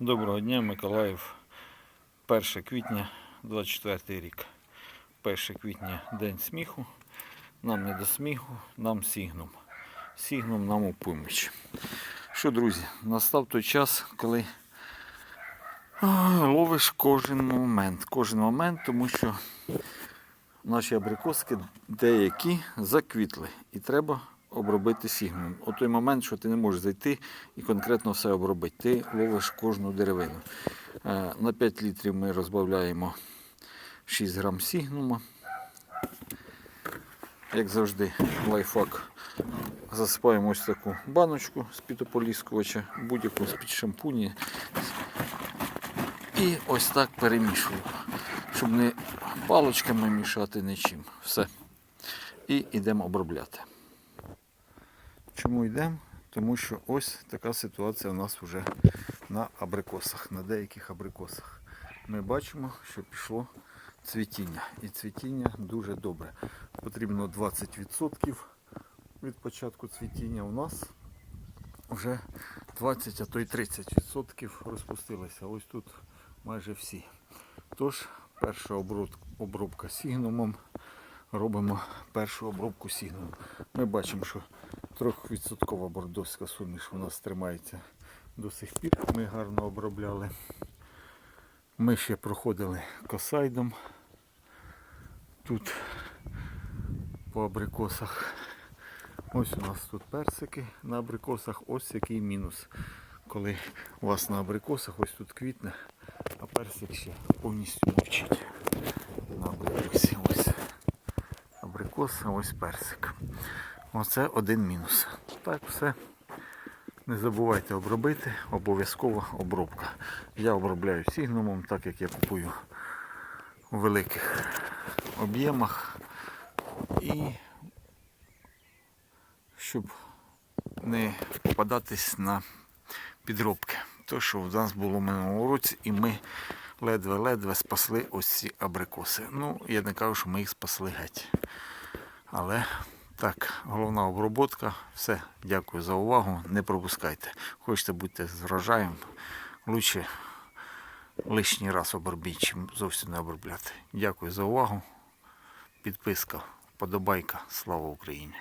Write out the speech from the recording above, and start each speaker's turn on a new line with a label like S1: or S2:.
S1: Доброго дня, Миколаїв. 1 квітня 24 рік. 1 квітня день сміху. Нам не до сміху, нам сігном. Сігном нам у поміч. Що, друзі, настав той час, коли ловиш кожен момент. Кожен момент, тому що наші абрикоски деякі заквітли. І треба обробити сігном. У той момент, що ти не можеш зайти і конкретно все обробити. Ти ловиш кожну деревину. Е, На 5 літрів ми розбавляємо 6 грам сігнума. Як завжди, лайфхак. Засипаємо ось таку баночку з-під ополіскувача, будь-яку з-під шампуні. І ось так перемішуємо, щоб не паличками мішати нічим. Все. І йдемо обробляти. Чому йдемо? Тому що ось така ситуація у нас вже на абрикосах, на деяких абрикосах. Ми бачимо, що пішло цвітіння. І цвітіння дуже добре. Потрібно 20% від початку цвітіння. У нас вже 20, а то й 30% розпустилися. Ось тут майже всі. Тож, перша обробка сігнумом. Робимо першу обробку сігнумом. Ми бачимо, що 3% бордовська суміш у нас тримається до сих пір. Ми гарно обробляли. Ми ще проходили косайдом. Тут по абрикосах. Ось у нас тут персики на абрикосах. Ось який мінус. Коли у вас на абрикосах ось тут квітне, а персик ще повністю мовчить. На абрикосі ось. Абрикос, а ось персик. Оце один мінус. Так, все. Не забувайте обробити, обов'язкова обробка. Я обробляю сігнумом, так як я купую у великих об'ємах. І щоб не попадатись на підробки. То, що в нас було в минулому році, і ми ледве-ледве спасли ось ці абрикоси. Ну, я не кажу, що ми їх спасли геть. Але так, головна оброботка. Все, дякую за увагу. Не пропускайте. Хочете бути з врожаєм, лучше лишній раз обробіть, чим зовсім не обробляти. Дякую за увагу. Підписка, подобайка. Слава Україні!